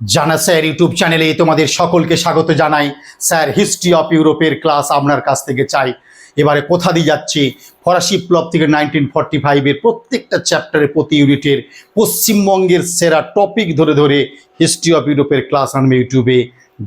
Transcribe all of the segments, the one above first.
জানা sir, YouTube চ্যানেলে তোমাদের সকলকে স্বাগত জানাই। স্যার, হিস্ট্রি অফ ইউরোপের ক্লাস আপনার কাছ থেকে চাই। এবারে কোথা দিয়ে যাচ্ছি? ফরাসি প্লব থেকে নাইনটিন ফর্টি ফাইভের প্রত্যেকটা চ্যাপ্টারে প্রতি ইউনিটের পশ্চিমবঙ্গের সেরা টপিক ধরে ধরে হিস্ট্রি অফ ইউরোপের ক্লাস আনবে ইউটিউবে।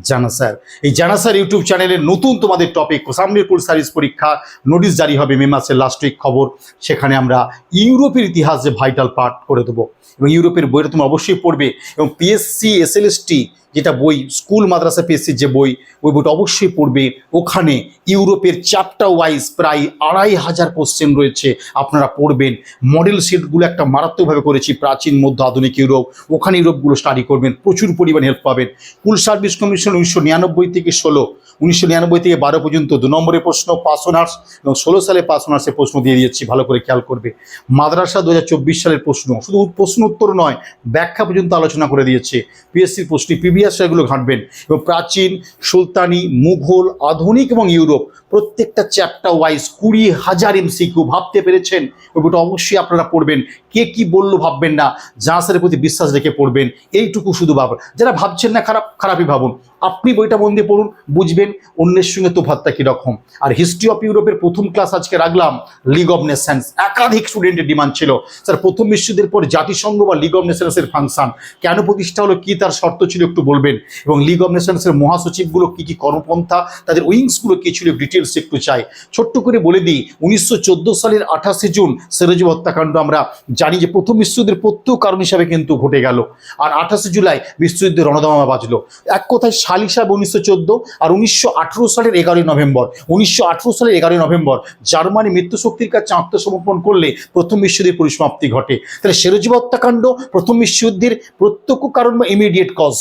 জানা স্যার। এই জানাসার ইউটিউব চ্যানেলের নতুন তোমাদের টপিক সামনের পুল সার্ভিস পরীক্ষা নোটিশ জারি হবে, মে মাসের লাস্ট উইক খবর। সেখানে আমরা ইউরোপের ইতিহাস যে ভাইটাল পার্ট করে দেবো। এবং ইউরোপের বইটা তুমি অবশ্যই পড়বে। এবং পিএসসি এসএলএসটি যেটা বই, স্কুল, মাদ্রাসা পিএসসির যে বই, ওই বইটা অবশ্যই পড়বে। ওখানে ইউরোপের চ্যাপ্টার ওয়াইজ প্রায় আড়াই হাজার কোশ্চেন রয়েছে, আপনারা পড়বেন। মডেল সেটগুলো একটা মারাত্মকভাবে করেছি, প্রাচীন, মধ্য আধুনিক ইউরোপ। ওখানে ইউরোপগুলো স্টাডি করবেন, প্রচুর পরিমাণে হেল্প পাবেন। কুল সার্ভিস কমিশন উনিশশো নিরানব্বই থেকে ষোলো। উনিশশো নিরানব্বই থেকে বারো পর্যন্ত দু নম্বরে প্রশ্ন, পাস অনার্স এবং ষোলো সালে পাস অনার্সের প্রশ্ন দিয়ে দিয়েছি, ভালো করে খেয়াল করবে। মাদ্রাসা দু হাজার চব্বিশ সালের প্রশ্ন, শুধু প্রশ্ন উত্তর নয়, ব্যাখ্যা পর্যন্ত আলোচনা করে দিয়েছে। পিএসসির প্রশ্ন প্রিভিয়াস এগুলো ঘাঁটবেন। এবং প্রাচীন, সুলতানি, মুঘল, আধুনিক এবং ইউরোপ প্রত্যেকটা চ্যাপ্টার ওয়াইজ কুড়ি হাজার এমসিকিউ ভাবতে পেরেছেন। ওইটা অবশ্যই আপনারা পড়বেন। কে কি বলল ভাববেন না। জাহাজের প্রতি বিশ্বাস রেখে পড়বেন। এইটুকু শুধু ভাবেন যারা ভাবছেন না, খারাপ খারাপই ভাবুন। আপনি বইটা মন দিয়ে পড়ুন, বুঝবেন অন্যের সঙ্গে তোফাতটা কীরকম। আর হিস্ট্রি অফ ইউরোপের প্রথম ক্লাস আজকে রাখলাম লিগ অব নেশনস একাধিক স্টুডেন্টের ডিমান্ড ছিল। স্যার, প্রথম বিশ্বযুদ্ধের পর জাতিসংঘ বা লিগ অফ নেশনসের ফাংশন কেন প্রতিষ্ঠা হলো, কি তার শর্ত ছিল একটু বলবেন? এবং লিগ অফ নেশনসের মহাসচিবগুলো কি কি কর্মপন্থা? তাদের উইংসগুলো কি ছিল ডিটেলস একটু চাই। ছোট্ট করে বলে দিই, উনিশশো চোদ্দ সালের আঠাশে জুন, সেরেজ হত্যাকাণ্ড আমরা জানি যে প্রথম বিশ্বযুদ্ধের প্রত্যেক কারণ হিসাবে কিন্তু ঘটে গেল। আর আঠাশে জুলাই বিশ্বযুদ্ধের রণদামা বাজলো। এক কথায় সাল হিসাবে উনিশশো চোদ্দ আর উনিশশো আঠেরো সালের এগারোই নভেম্বর। উনিশশো আঠেরো সালের এগারোই নভেম্বর জার্মানি মৃত্যু শক্তির কাছে আত্মসমর্পণ করলে প্রথম বিশ্বযুদ্ধের পরিসমাপ্তি ঘটে। তাহলে সেরোজীব হত্যাকাণ্ড প্রথম বিশ্বযুদ্ধের প্রত্যক্ষ কারণ বা ইমিডিয়েট কজ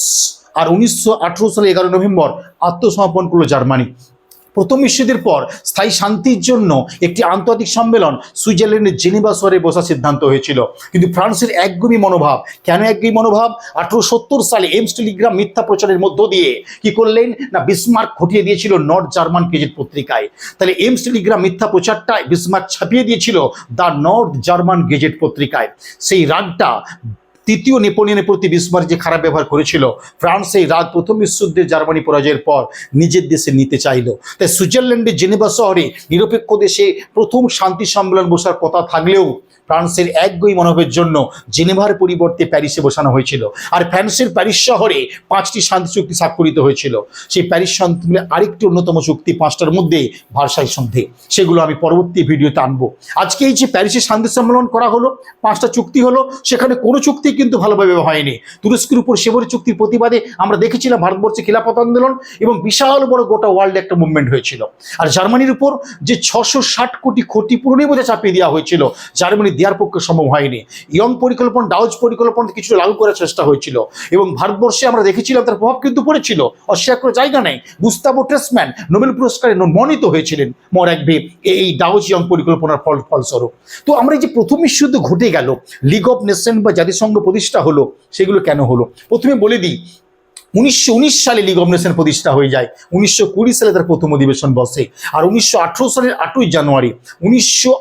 আর উনিশশো আঠেরো সালে এগারো নভেম্বর আত্মসমর্পণ করল জার্মানি। প্রথম বিশ্বযুদ্ধের পর স্থায়ী শান্তির জন্য একটি আন্তর্জাতিক সম্মেলন সুইজারল্যান্ডের জেনেভা শহরে বসার সিদ্ধান্ত হয়েছিল। কিন্তু ফ্রান্সের একগুমি মনোভাব, কেন একগুমি মনোভাব? আঠারোশো সত্তর সালে এমস টেলিগ্রাম মিথ্যা প্রচারের মধ্য দিয়ে কি করলেন? না, বিসমার্ক ঘটিয়ে দিয়েছিল নর্থ জার্মান গেজেট পত্রিকায়। তাহলে এমস টেলিগ্রাম মিথ্যা প্রচারটা বিসমার্ক ছাপিয়ে দিয়েছিল দ্য নর্থ জার্মান গেজেট পত্রিকায়। সেই রাগটা তৃতীয় নেপোলিয়নের প্রতি বিসমার্ক যে খারাপ ব্যবহার করেছিল, ফ্রান্স এই রাত প্রথম বিশ্বযুদ্ধে জার্মানি পরাজয়ের পর নিজের দেশে নিতে চাইল। তাই সুইজারল্যান্ডের জেনেভা শহরে নিরপেক্ষ দেশে প্রথম শান্তি সম্মেলন বসার কথা থাকলেও ফ্রান্সের একগুই মনোভাবের জন্য জেনেভার পরিবর্তে প্যারিসে বসানো হয়েছিল। আর ফ্রান্সের প্যারিস শহরে পাঁচটি শান্তি চুক্তি স্বাক্ষরিত হয়েছিল। সেই প্যারিস শান্তি আরেকটি অন্যতম চুক্তি পাঁচটার মধ্যে ভারসাই সন্ধে। সেগুলো আমি পরবর্তী ভিডিওতে আনব। আজকে এই যে প্যারিসে শান্তি সম্মেলন করা হলো, পাঁচটা চুক্তি হলো, সেখানে কোনো চুক্তি কিন্তু ভালোভাবে হয়নি। তুরস্কের উপর সেবরি চুক্তির প্রতিবাদে আমরা দেখেছিলাম ভারতবর্ষে খিলাফত আন্দোলন এবং বিশাল বড় গোটা ওয়ার্ল্ডে একটা মুভমেন্ট হয়েছিল। আর জার্মানির উপর যে ছশো কোটি ক্ষতিপূরণই বোঝা চাপিয়ে দেওয়া হয়েছিল জার্মানি দেওয়ার পক্ষে সম্ভব হয়নি। ইয়ং পরিকল্পনা, ডাউজ পরিকল্পনা কিছু লাগু করার চেষ্টা হয়েছিল। এবং ভারতবর্ষে আমরা দেখেছিলাম তার প্রভাব কিন্তু পড়েছিল। অস্বীকার করার জায়গা নেই। গুস্তাবো ট্রেসম্যান নোবেল পুরস্কারে মনোনীত হয়েছিলেন মর একবে এই ডাউজ ইয়ং পরিকল্পনার ফল ফলস্বরূপ। তো আমরা এই যে প্রথম বিশ্বযুদ্ধ ঘটে গেল লিগ অফ নেশন বা জাতিসংঘ প্রতিষ্ঠা হলো, সেগুলো কেন হলো? প্রথমে বলে দিই উনিশশো উনিশ সালে লিগ অফ নেশন প্রতিষ্ঠা হয়ে যায়। উনিশশো কুড়ি সালে তার প্রথম অধিবেশন বসে। আর উনিশশো আঠেরো সালের আটই জানুয়ারি, উনিশশো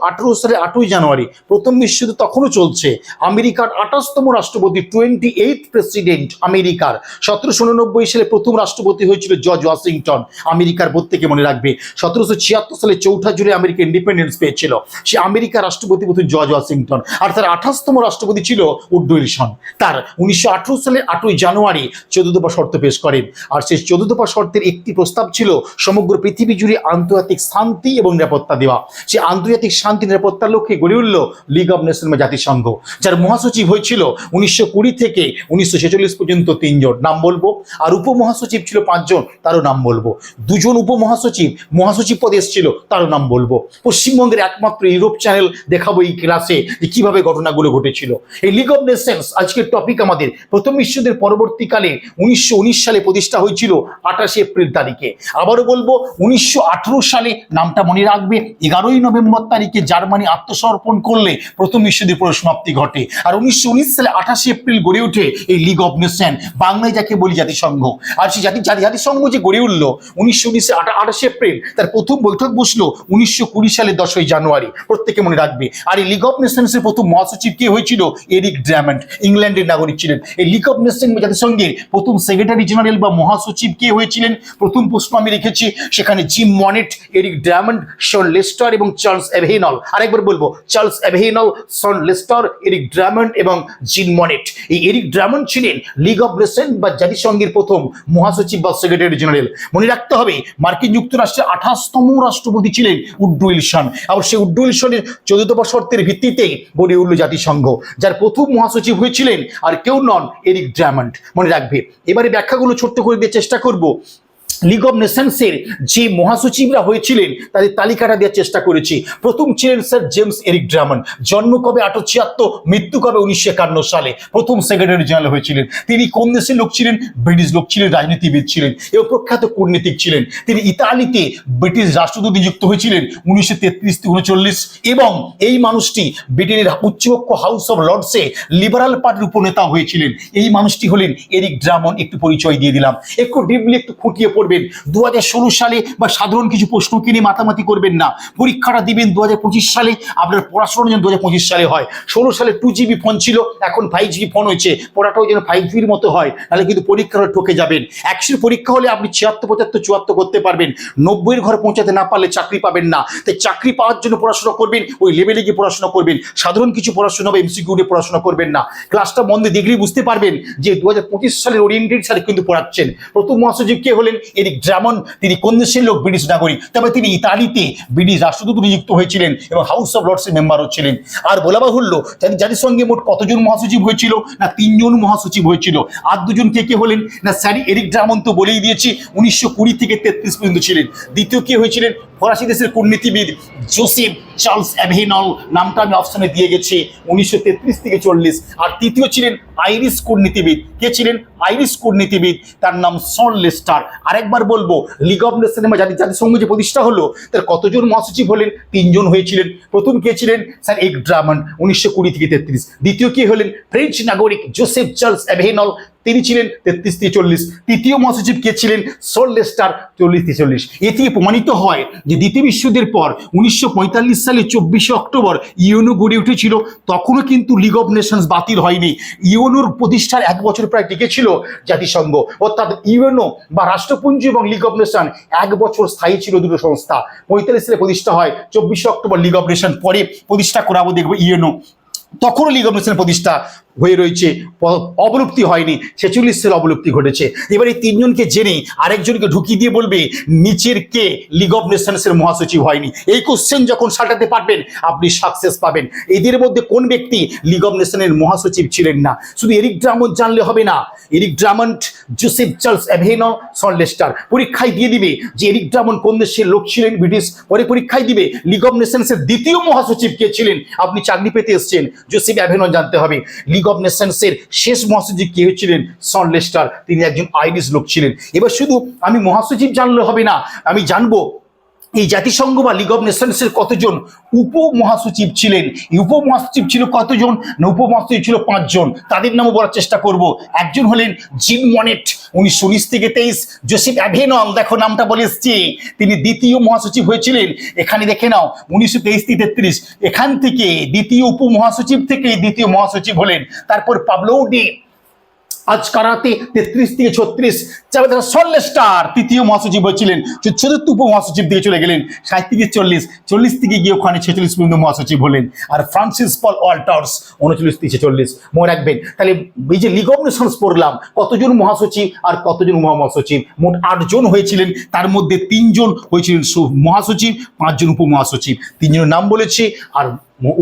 সালের আটই জানুয়ারি প্রথম বিশ্বযুদ্ধ তখনও চলছে। আমেরিকার আঠাশতম রাষ্ট্রপতি, টোয়েন্টি এইট প্রেসিডেন্ট আমেরিকার। সতেরোশো উননব্বই সালে প্রথম রাষ্ট্রপতি হয়েছিল জর্জ ওয়াশিংটন। আমেরিকার প্রত্যেকে মনে রাখবে, সতেরোশো ছিয়াত্তর সালে চৌঠা জুড়ে আমেরিকা ইন্ডিপেন্ডেন্স পেয়েছিল। সে আমেরিকার রাষ্ট্রপতি প্রথম জর্জ ওয়াশিংটন। আর তার আঠাশতম রাষ্ট্রপতি ছিল উড উইলসন। তার উনিশশো সালের আটই জানুয়ারি চোদ্দ শর্ত পেশ করেন। আর সেই চোদ্দ দফা শর্তের একটি প্রস্তাব ছিল সমগ্র পৃথিবী জুড়ে আন্তর্জাতিক শান্তি এবং নিরাপত্তা দেওয়া। সে আন্তর্জাতিক শান্তি নিরাপত্তার লক্ষ্যে গড়ে উঠল লিগ অব নেশন বা জাতিসংঘ, যার মহাসচিব হয়েছিল উনিশশো কুড়ি থেকে উনিশশো ছেচল্লিশ পর্যন্ত তিনজন। নাম বলব? আর উপমহাসচিব ছিল পাঁচজন, তারও নাম বলব। দুজন উপমহাসচিব, মহাসচিব পদে এসেছিল, তারও নাম বলব। পশ্চিমবঙ্গের একমাত্র ইউরোপ চ্যানেল দেখাবো এই ক্লাসে যে কীভাবে ঘটনাগুলো ঘটেছিল। এই লিগ অব নেশনস আজকের টপিক আমাদের। প্রথম বিশ্বযুদ্ধের পরবর্তীকালে উনিশশো উনিশশো সালে প্রতিষ্ঠা হয়েছিল আঠাশে এপ্রিল তারিখে। আবারও বলব, উনিশশো সালে নামটা মনে রাখবে, এগারোই নভেম্বর তারিখে জার্মানি আত্মসমর্পণ করলে প্রথম বিশ্বযুদ্ধের সমাপ্তি ঘটে। আর উনিশশো সালে আঠাশে এপ্রিল গড়ে ওঠে এই লিগ অফ নেশন বাংলায় যাকে বলি জাতিসংঘ। আর সেই জাতি জাতি- জাতিসংঘ যে গড়ে উঠল উনিশশো উনিশে এপ্রিল, তার প্রথম বৈঠক বসল উনিশশো কুড়ি সালে দশই জানুয়ারি। প্রত্যেকে মনে রাখবে। আর এই লিগ অফ নেশনসের প্রথম মহাসচিব কে হয়েছিল? এরিক ড্রামন্ড, ইংল্যান্ডের নাগরিক ছিলেন। এই লিগ অফ নেশন জাতিসংঘের প্রথম সেক্রেটারি জেনারেল বা মহাসচিব কে হয়েছিলেন? প্রথম প্রশ্ন আমি রেখেছি, সেখানে Jim Monnet, Eric Drummond, Sean Lester এবং চার্লস এভেনল আরেকবার বলব, Charles Avenol Sean Lester, Eric Drummond এবং জিম মনেট। এই এরিক ড্রামন্ড ছিলেন লিগ অফ নেশন বা জাতিসংঘের প্রথম মহাসচিব বা সেক্রেটারি জেনারেল। মনে রাখতে হবে, মার্কিন যুক্তরাষ্ট্রের আঠাশতম রাষ্ট্রপতি ছিলেন উড্ডু উইলসন। আর সেই উড্ডু উইলসনের চোদ্দতম শর্তের ভিত্তিতেই গড়ে উঠল জাতিসংঘ, যার প্রথম মহাসচিব হয়েছিলেন আর কেউ নন এরিক ড্রামন্ড। মনে রাখবে, এবারে ব্যাখ্যাগুলো ছোট্ট করে দিয়ে চেষ্টা করব। লিগ অফ নেশনসের যে মহাসচিবরা হয়েছিলেন, তাদের তালিকাটা দেওয়ার চেষ্টা করেছি। প্রথম ছিলেন স্যার জেমস এরিক ড্রামন জন্ম কবে আঠারো ছিয়াত্তর, মৃত্যু কবে উনিশশো একান্ন সালে? প্রথম সেক্রেটারি জেনারেল হয়েছিলেন। তিনি কোন দেশের লোক ছিলেন? ব্রিটিশ লোক ছিলেন, রাজনীতিবিদ ছিলেন এবং প্রখ্যাত কূটনীতিক ছিলেন। তিনি ইতালিতে ব্রিটিশ রাষ্ট্রদূত নিযুক্ত হয়েছিলেন উনিশশো তেত্রিশ উনচল্লিশ এবং এই মানুষটি ব্রিটেনের উচ্চকক্ষ হাউস অফ লর্ডসে লিবারাল পার্টির উপনেতা হয়েছিলেন। এই মানুষটি হলেন এরিক ড্রামন একটু পরিচয় দিয়ে দিলাম। একটু ডিপলি একটু খুঁটিয়ে পড়বেন দু সালে বা সাধারণ কিছু প্রশ্নকে নিয়ে মাতামাতি করবেন না। পরীক্ষাটা দিবেন দু হাজার পঁচিশ সালে, আপনার পড়াশোনা যেন দু হাজার পঁচিশ সালে হয়। ষোলো সালে টু জিবি ফোন ছিল, এখন ফাইভ জিবি ফোন হয়েছে। পড়াটাও যেন ফাইভ জিবির মতো হয় নাহলে কিন্তু পরীক্ষাটা ঠকে যাবেন। একশোর পরীক্ষা হলে আপনি ছিয়াত্তর, পঁচাত্তর, চুয়াত্তর করতে পারবেন। নব্বইয়ের ঘরে পৌঁছাতে না পারলে চাকরি পাবেন না। তাই চাকরি পাওয়ার জন্য পড়াশোনা করবেন, ওই লেভেলে গিয়ে পড়াশোনা করবেন। সাধারণ কিছু পড়াশোনা বা এমসিকিউ নিয়ে পড়াশোনা করবেন না। ক্লাসটা দিয়ে দেখলেই বুঝতে পারবেন যে দু হাজার পঁচিশ সালের ওরিয়েন্টেড স্যার কিন্তু পড়াচ্ছেন। প্রথম মহাসচিব কে হলেন? এরিক ড্রামন, তিনি কোন দেশের লোক ব্রিটিশ নাগরিক? তবে তিনি ইতালিতে ব্রিটিশ রাষ্ট্রদূত নিযুক্ত হয়েছিলেন এবং হাউস অফ লর্ডসের মেম্বারও ছিলেন। আর বলা বাহুল্য জানি জাতিসংঘে মোট কতজন মহাসচিব হয়েছিল? না তিনজন মহাসচিব হয়েছিল? আর দুজন কে কে হলেন? না স্যারি, এরিক ড্রামন তো বলেই দিয়েছি, উনিশশো কুড়ি থেকে তেত্রিশ পর্যন্ত ছিলেন। দ্বিতীয় কে হয়েছিলেন? ফরাসি দেশের কূটনীতিবিদ জোসেফ চার্লস অ্যাভেনল, নামটা আমি অপশনে দিয়ে গেছি, উনিশশো তেত্রিশ থেকে চল্লিশ। আর তৃতীয় ছিলেন আইরিশ কূটনীতিবিদ। কে ছিলেন? আইরিশ কূটনীতিবিদ, তার নাম সন লেস্টার। আরেকবার বলব লিগ অফ নেশন বা জাতি জাতিসংঘ যে প্রতিষ্ঠা হলো, তার কতজন মহাসচিব হলেন? তিনজন হয়েছিলেন। প্রথম কে ছিলেন? স্যার এক ড্রামন উনিশশো কুড়ি থেকে তেত্রিশ। দ্বিতীয় কে হলেন? ফ্রেঞ্চ নাগরিক জোসেফ চার্লস অ্যাভেনল। তিনি ছিলেন তেত্রিশ চল্লিশ তৃতীয় মহাসচিব কে ছিলেন? সোল লেস্টার চল্লিশ থেকে চল্লিশ এ থেকে প্রমাণিত হয় যে দ্বিতীয় বিশ্বযুদ্ধের পর উনিশশো সালে চব্বিশে অক্টোবর ইউনো গড়ে উঠেছিল। তখনও কিন্তু লিগ অফ নেশনস বাতিল হয়নি। ইউনোর প্রতিষ্ঠার এক বছর প্রায় টিকেছিল জাতিসংঘ। অর্থাৎ ইউএনও বা রাষ্ট্রপুঞ্জ এবং লিগ অফ নেশন এক বছর স্থায়ী ছিল দুটো সংস্থা। পঁয়তাল্লিশ সালে প্রতিষ্ঠা হয়। চব্বিশে অক্টোবর লিগ অফ নেশন পরে প্রতিষ্ঠা করাবো দেখব ইউএনও। তখনও লিগ অফ নেশনের প্রতিষ্ঠা হয়ে রয়েছে অবলুপ্তি হয়নি, ছেচল্লিশ সালে অবলুপ্তি ঘটেছে। এবার এই তিনজনকে জেনে আরেকজনকে ঢুকিয়ে দিয়ে বলবে, নিচের কে? লিগ অফ নেশনসের মহাসচিব হয়নি। এই কোশ্চেন যখন সাটাতে পারবেন, আপনি সাকসেস পাবেন। এদের মধ্যে কোন ব্যক্তি লিগ অফ নেশনের মহাসচিব ছিলেন না? শুধু এরিক ড্রামন্ড জানলে হবে না। Eric Drummond, Joseph Charles Avenol Sean Lester. পরীক্ষায় দিয়ে দিবে যে এরিক ড্রামন্ড কোন দেশের লোক ছিলেন, ব্রিটিশ। পরে পরীক্ষায় দিবে লিগ অফ নেশনসের দ্বিতীয় মহাসচিব কে ছিলেন? আপনি চাকরি পেতে এসেছেন, জোসেফ অ্যাভেনো জানতে হবে। লিগ অফ নেশনসের শেষ মহাসচিব কে হয়েছিলেন সন লেস্টার তিনি একজন আইরিশ লোক ছিলেন। এবার শুধু আমি মহাসচিব জানলে হবে না, আমি জানব এই জাতিসংঘ বা লিগ অফ নেশনসের কতজন উপ মহাসচিব ছিলেন? এই উপ মহাসচিব ছিল কতজন? না উপ মহাসচিব ছিল পাঁচজন। তাদের নামও বলার চেষ্টা করব। একজন হলেন জিম মনেট উনিশশো উনিশ থেকে তেইশ। জোসেফ অ্যাভেনল দেখো নামটা বলে এসছি। তিনি দ্বিতীয় মহাসচিব হয়েছিলেন। এখানে দেখে নাও উনিশশো তেইশ থেকে তেত্রিশ। এখান থেকে দ্বিতীয় উপ মহাসচিব থেকে দ্বিতীয় মহাসচিব হলেন। তারপর পাবলোডি আজ কারাতে তেত্রিশ থেকে ছত্রিশ স্টার, তৃতীয় মহাসচিব হয়েছিলেন চতুর্থ উপ মহাসচিব দিকে চলে গেলেন, ষাট থেকে চল্লিশ চল্লিশ থেকে গিয়ে ওখানে ছেচল্লিশ পর্যন্ত মহাসচিব হলেন। আর ফ্রান্সিস পল ওয়াল্টার্স, উনচল্লিশ থেকে চল্লিশ মনে রাখবেন। তাহলে এই যে লিগ অফ নেশনস পড়লাম, কতজন মহাসচিব আর কতজন উপ মহাসচিব মোট আটজন হয়েছিলেন, তার মধ্যে তিনজন হয়েছিলেন মহাসচিব, পাঁচজন উপমহাসচিব। তিনজনের নাম বলেছি, আর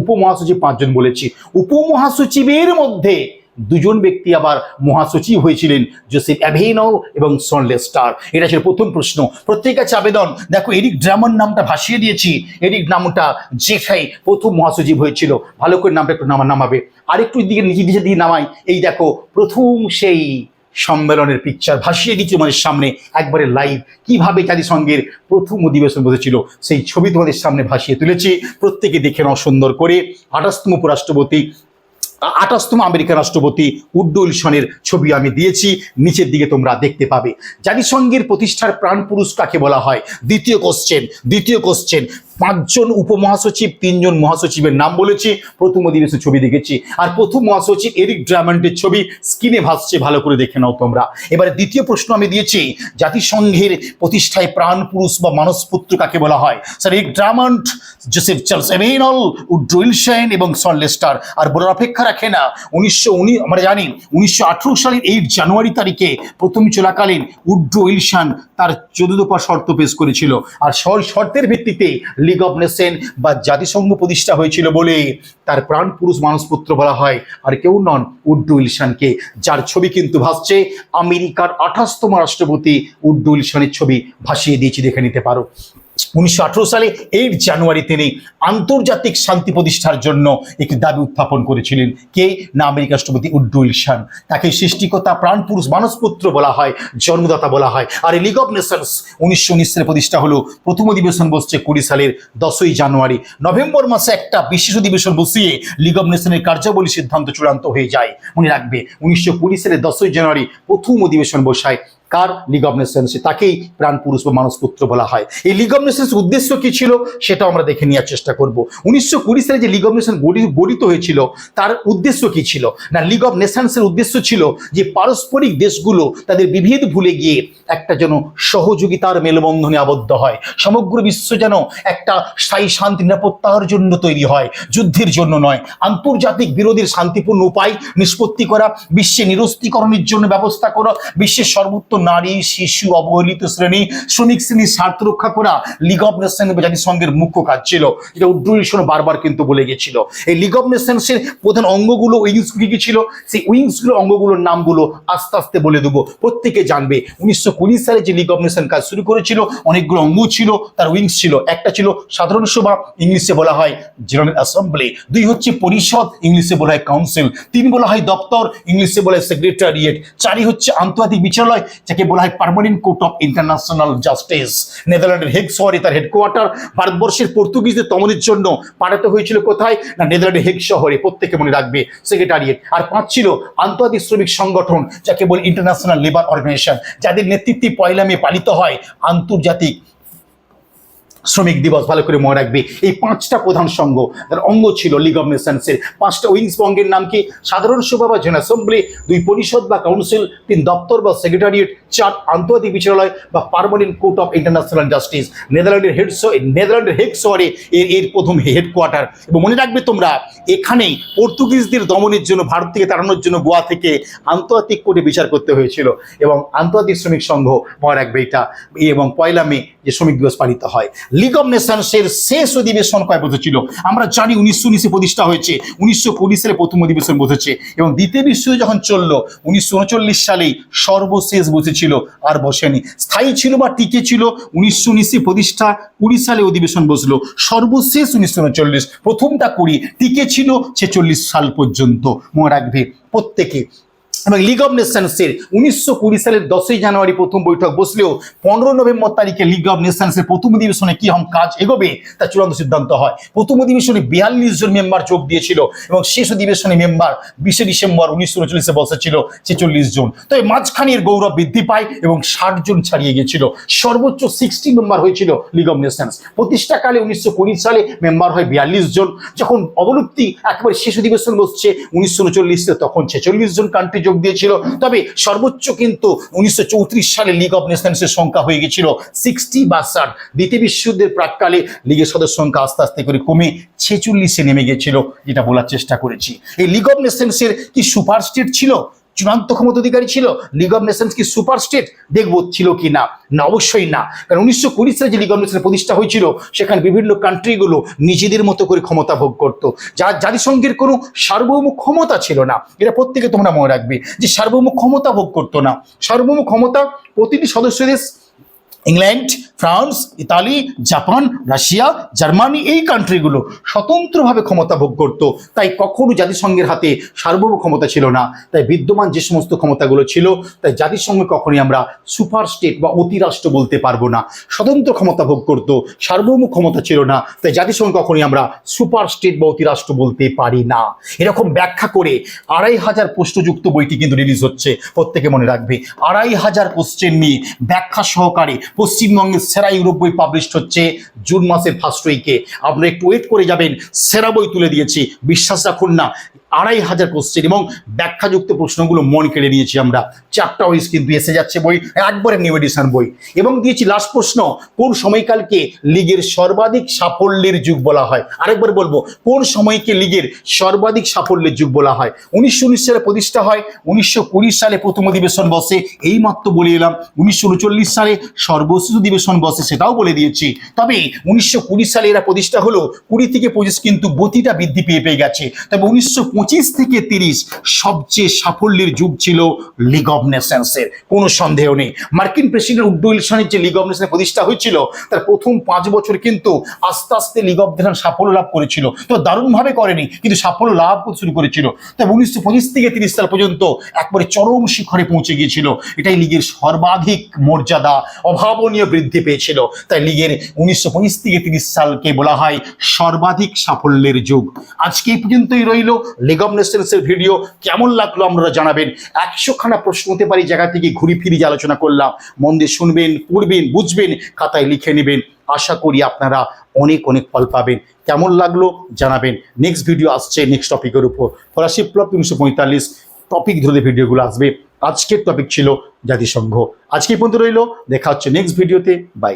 উপমহাসচিব পাঁচজন বলেছি। উপমহাসচিবের মধ্যে দুজন ব্যক্তি আবার মহাসচিব হয়েছিলেন জোসেফ অ্যাভেনল এবং সনলে স্টার এটা ছিল প্রথম প্রশ্ন। প্রত্যেকের কাছে আবেদন, দেখো এরিক ড্রামন নামটা ভাসিয়ে দিয়েছি। এরিক নামটা যেখাই প্রথম মহাসচিব হয়েছিল। ভালো করে নামটা একটু নামা নামাবে। আরেকটু দিকে নিচে নিচে দিয়ে নামাই। এই দেখো, প্রথম সেই সম্মেলনের পিকচার ভাসিয়ে দিচ্ছি তোমাদের সামনে, একবারে লাইভ কীভাবে জাতিসংঘের প্রথম অধিবেশন বসেছিল, সেই ছবি তোমাদের সামনে ভাসিয়ে তুলেছি। প্রত্যেকে দেখে নাও সুন্দর করে। আঠাশতম উপরাষ্ট্রপতি আঠাশতম আমেরিকার রাষ্ট্রপতি উড্ডো ছবি আমি দিয়েছি, নিচের দিকে তোমরা দেখতে পাবে। জাতিসংঘের প্রতিষ্ঠার প্রাণ পুরুষ কাকে বলা হয়? দ্বিতীয় কোশ্চেন দ্বিতীয় কোশ্চেন পাঁচজন উপমহাসচিব, তিনজন মহাসচিবের নাম বলেছি, প্রথম অধিবেশন ছবি দেখেছি। আর প্রথম মহাসচিব এরিক ড্রামান্ডের ছবি স্ক্রিনে ভাসছে, ভালো করে দেখে নাও তোমরা। এবারে দ্বিতীয় প্রশ্ন আমি দিয়েছি, জাতিসংঘের প্রতিষ্ঠায় প্রাণ পুরুষ বা মানসপুত্র কাকে বলা হয়? Sir, Eric Drummond Joseph Charles Avenol Woodrow Wilson এবং সনলেস্টার আর বলার অপেক্ষা রাখে না, উনিশশো উনি, আমরা জানি, উনিশশো আঠেরো সালের এইট জানুয়ারি তারিখে প্রথম চলাকালীন উড্রো উইলসান তার দফা শর্ত পেশ করেছিল। আর শর্তের ভিত্তিতে লিগ অফ নেশন বা জাতিসংঘ প্রতিষ্ঠা হয়েছিল বলে তার প্রাণ পুরুষ মানসপুত্র বলা হয়। আর কেউ নন উড্ডু ইলশানকে, যার ছবি কিন্তু ভাসছে। আমেরিকার আঠাশতম রাষ্ট্রপতি উড্ডু ইলশানের ছবি ভাসিয়ে দিয়েছি, দেখে নিতে পারো। উনিশশো আঠেরো সালে এইট জানুয়ারি তিনি আন্তর্জাতিক শান্তি প্রতিষ্ঠার জন্য একটি দাবি উত্থাপন করেছিলেন। কে? না আমেরিকা রাষ্ট্রপতি উড্ডু তাকে সৃষ্টিকর্তা, প্রাণপুরুষ, মানসপুত্র বলা হয়, জন্মদাতা বলা হয়। আর এই লিগ অফ নেশনস উনিশশো উনিশ সালে প্রতিষ্ঠা হলো। প্রথম অধিবেশন বসছে কুড়ি সালের দশই জানুয়ারি। নভেম্বর মাসে একটা বিশেষ অধিবেশন বসিয়ে লিগ অফ নেশনের কার্যাবলী সিদ্ধান্ত চূড়ান্ত হয়ে যায়। মনে রাখবে, উনিশশো কুড়ি সালের দশই জানুয়ারি প্রথম অধিবেশন বসায়। কার? লিগ নেশনস তাকেই প্রাণ পুরুষ বা মানুষ পুত্র বলা হয়। এই লিগ অফ নেশনস উদ্দেশ্য কি ছিল? সেটা আমরা দেখে নেওয়ার চেষ্টা করব। উনিশশো কুড়ি সালে যে লিগ অফ নেশন গঠিত হয়েছিল, তার উদ্দেশ্য কি ছিল? না লিগ অফ নেশনসের উদ্দেশ্য ছিল যে পারস্পরিক দেশগুলো তাদের বিভেদ ভুলে গিয়ে একটা যেন সহযোগিতার মেলবন্ধনে আবদ্ধ হয়। সমগ্র বিশ্ব যেন একটা স্থায়ী শান্তি, নিরাপত্তার জন্য তৈরি হয়। যুদ্ধের জন্য নয়, আন্তর্জাতিক বিরোধীর শান্তিপূর্ণ উপায় নিষ্পত্তি করা, বিশ্বে নিরস্ত্রীকরণের জন্য ব্যবস্থা করা, বিশ্বের সর্বোত্ত নারী, শিশু, অবহেলিত শ্রেণি, শ্রমিক শ্রেণির স্বার্থ রক্ষা করা লিগ অফ নেশন জাতিসংঘের মুখ্য কাজ ছিল। যেটা উদ্দুলিশন বারবার কিন্তু বলে গেছিল। এই লিগ অফ নেশনসের প্রধান অঙ্গগুলো উইংস কি কি ছিল? সেই উইংসগুলো অঙ্গগুলোর নামগুলো আস্তে আস্তে বলে দেবো। প্রত্যেকে জানবে, উনিশশো কুড়ি সালে যে লিগ অফ নেশন কাজ শুরু করেছিল, অনেকগুলো অঙ্গ ছিল, তার উইংস ছিল। একটা ছিল সাধারণ সভা, ইংলিশে বলা হয় জেনারেল অ্যাসেম্বলি দুই হচ্ছে পরিষদ, ইংলিশে বলা হয় কাউন্সিল তিন বলা হয় দপ্তর, ইংলিশে বলা হয় সেক্রেটারিয়েট চারি হচ্ছে আন্তর্জাতিক বিচারালয়। যাকে বলা হয় Permanent Court of International Justice নেদারল্যান্ডের Hague শহরে তার হেডকোয়ার্টার ভারতবর্ষের পর্তুগিজদের দমনের জন্য পাঠাতে হয়েছিল কোথায়? না, নেদারল্যান্ডের হেগ শহরে প্রত্যেকে মনে রাখবে সেক্রেটারিয়েট আর পাঁচ ছিল আন্তর্জাতিক শ্রমিক সংগঠন, যাকে বলে ইন্টারন্যাশনাল লেবার অর্গানাইজেশন যাদের নেতৃত্বে পয়লা মে পালিত হয় আন্তর্জাতিক শ্রমিক দিবস, ভালো করে মনে রাখবে। এই পাঁচটা প্রধান সংঘ তার অঙ্গ ছিল লিগ অফ নেশনসের পাঁচটা উইংস বঙ্গের নাম কি? সাধারণ সভা বা জেন অ্যাসেম্বলি দুই পরিষদ বা কাউন্সিল তিন দপ্তর বা সেক্রেটারিয়েট চার আন্তর্জাতিক বিচারালয় বা Permanent Court of International Justice নেদারল্যান্ডের Hague নেদারল্যান্ডের হেড শহরে এর এর প্রথম হেডকোয়ার্টার এবং মনে রাখবে তোমরা, এখানেই পর্তুগিজদের দমনের জন্য, ভারত থেকে তাড়ানোর জন্য গোয়া থেকে আন্তর্জাতিক কোর্টে বিচার করতে হয়েছিল। এবং আন্তর্জাতিক শ্রমিক সংঘ, মনে রাখবে এটা। এবং পয়লা মে যে শ্রমিক দিবস পালিত হয়। লিগ অফ নেশনসের শেষ অধিবেশন কয় বসেছিল আমরা জানি উনিশশো উনিশে প্রতিষ্ঠা হয়েছে, উনিশশো কুড়ি সালে প্রথম অধিবেশন বসেছে, এবং দ্বিতীয় বিশ্বযুদ্ধ যখন চলল, উনিশশো উনচল্লিশ সালেই সর্বশেষ বসেছিল আর বসেনি। স্থায়ী ছিল বা টিকে ছিল, উনিশশো উনিশে প্রতিষ্ঠা কুড়ি সালে অধিবেশন বসল, সর্বশেষ উনিশশো উনচল্লিশ, প্রথমটা কুড়ি, টিকে ছিল ছেচল্লিশ সাল পর্যন্ত। মনে রাখবে, প্রত্যেকে এবং লিগ অফ নেশনসের উনিশশো কুড়ি সালের দশই জানুয়ারি প্রথম বৈঠক বসলেও পনেরো নভেম্বর তারিখে লিগ অব নেশনসের প্রথম অধিবেশনে কি হম কাজ এগোবে তা চূড়ান্ত সিদ্ধান্ত হয়। প্রথম অধিবেশনে বিয়াল্লিশ জন মেম্বার যোগ দিয়েছিল এবং শেষ অধিবেশনে মেম্বার বিশে ডিসেম্বর উনিশশো উনচল্লিশে বসেছিল ছেচল্লিশ জন। তবে মাঝখানের গৌরব বৃদ্ধি পায় এবং ষাট জন ছাড়িয়ে গিয়েছিল। সর্বোচ্চ সিক্সটি মেম্বার হয়েছিল লিগ অফ নেশনস প্রতিষ্ঠাকালে উনিশশো কুড়ি সালে মেম্বার হয় বিয়াল্লিশ জন। যখন অবলুপ্তি একেবারে শেষ অধিবেশন বসছে উনিশশো উনচল্লিশে, তখন ছেচল্লিশ জন কান্ট্রি যোগ দিয়েছিল। তবে সর্বোচ্চ কিন্তু উনিশশো চৌত্রিশ সালে লিগ অফ নেশনসের সংখ্যা হয়ে গেছিল সিক্সটি বা ষাট। দ্বিতীয় বিশ্বযুদ্ধের প্রাককালে লীগের সদস্য সংখ্যা আস্তে আস্তে করে কমে ছেচল্লিশে নেমে গেছিল, যেটা বলার চেষ্টা করেছি। এই লিগ অফ নেশনসের কি সুপার স্টেট ছিল? চূড়ান্ত ক্ষমতা অধিকারী ছিল লিগ অফ নেশনস কি সুপার স্টেট দেখব ছিল কি না? না, অবশ্যই না। কারণ উনিশশো কুড়ি সালে যে লিগ অফ নেশনের প্রতিষ্ঠা হয়েছিল, সেখানে বিভিন্ন কান্ট্রিগুলো নিজেদের মতো করে ক্ষমতা ভোগ করত। যা, জাতিসংঘের কোনো সার্বভৌম ক্ষমতা ছিল না। এটা প্রত্যেকে তোমরা মনে রাখবে যে সার্বভৌম ক্ষমতা ভোগ করতো না। সার্বভৌম ক্ষমতা প্রতিটি সদস্য দেশ England, France, Italy, Japan, Russia, Germany এই কান্ট্রিগুলো স্বতন্ত্রভাবে ক্ষমতা ভোগ করত। তাই কখনো জাতিসংঘের হাতে সার্বভৌম ক্ষমতা ছিল না। তাই বিদ্যমান যে সমস্ত ক্ষমতাগুলো ছিল, তাই জাতিসংঘ কখনই আমরা সুপার স্টেট বা অতিরাষ্ট্র বলতে পারব না। স্বতন্ত্র ক্ষমতা ভোগ করত সার্বভৌম ক্ষমতা ছিল না। তাই জাতিসংঘ কখনই আমরা সুপার স্টেট বা অতিরাষ্ট্র বলতে পারি না। এরকম ব্যাখ্যা করে আড়াই হাজার প্রশ্নযুক্ত বইটি কিন্তু রিলিজ হচ্ছে। প্রত্যেকে মনে রাখবে, আড়াই হাজার কোশ্চেন নিয়ে ব্যাখ্যা সহকারে পশ্চিমবঙ্গের সেরা ইউরোপ বই পাবলিশ হচ্ছে জুন মাসের ফার্স্ট উইকে আপনারা একটু ওয়েট করে যাবেন, সেরা বই তুলে দিয়েছি। বিশ্বাস রাখুন না আড়াই হাজার কোশ্চেন এবং ব্যাখ্যাযুক্ত প্রশ্নগুলো মন কেড়ে নিয়েছি আমরা। চারটা ওয়াইজ কিন্তু এসে যাচ্ছে বই, একবারে নিউ এডিশন বই। এবং দিয়েছি লাস্ট প্রশ্ন, কোন সময়কালকে লিগের সর্বাধিক সাফল্যের যুগ বলা হয়? আরেকবার বলব, কোন সময়কে লিগের সর্বাধিক সাফল্যের যুগ বলা হয়? উনিশশো উনিশ সালে প্রতিষ্ঠা হয়, উনিশশো কুড়ি সালে প্রথম অধিবেশন বসে, এই মাত্র বলে এলাম, উনিশশো উনচল্লিশ সালে সর্বশেষ অধিবেশন বসে, সেটাও বলে দিয়েছি। তবে উনিশশো কুড়ি সালে এরা প্রতিষ্ঠা হলো, কুড়ি থেকে পঁচিশ কিন্তু গতিটা বৃদ্ধি পেয়ে পেয়ে গেছে। তবে উনিশশো পঁচিশ থেকে তিরিশ সবচেয়ে সাফল্যের যুগ ছিল লিগ অব নেশনসের কোনো সন্দেহ নেই। মার্কিন প্রেসিডেন্ট উড উইলসনের যে লিগ অব নেশনের প্রতিষ্ঠা হয়েছিল, তার প্রথম পাঁচ বছর কিন্তু আস্তে আস্তে লিগ অব নেশন সাফল্য লাভ করেছিল। তো দারুণভাবে করেনি, কিন্তু সাফল্য লাভ শুরু করেছিল। তবে উনিশশো পঁচিশ থেকে তিরিশ সাল পর্যন্ত একবারে চরম শিখরে পৌঁছে গিয়েছিল। এটাই লিগের সর্বাধিক মর্যাদা, অভাবনীয় বৃদ্ধি পেয়েছিল। তাই লিগের উনিশশো পঁচিশ থেকে তিরিশ সালকে বলা হয় সর্বাধিক সাফল্যের যুগ। আজকে এই পর্যন্তই রইল। অব নেশনসের ভিডিও কেমন লাগল আপনারা জানাবেন। একশোখানা প্রশ্ন হতে পারি জায়গা থেকে ঘুরি ফিরি যে আলোচনা করলাম। মন দিয়ে শুনবেন, পড়বেন, বুঝবেন, খাতায় লিখে নেবেন। আশা করি আপনারা অনেক অনেক ফল পাবেন। কেমন লাগল জানাবেন। নেক্সট ভিডিও আসছে নেক্সট টপিকের উপর। ফরাসি প্লব তিনশো পঁয়তাল্লিশ টপিক ধরে ভিডিওগুলো আসবে। আজকের টপিক ছিল জাতিসংঘ। আজকে পর্যন্ত রইল। দেখা হচ্ছে নেক্সট ভিডিওতে বাই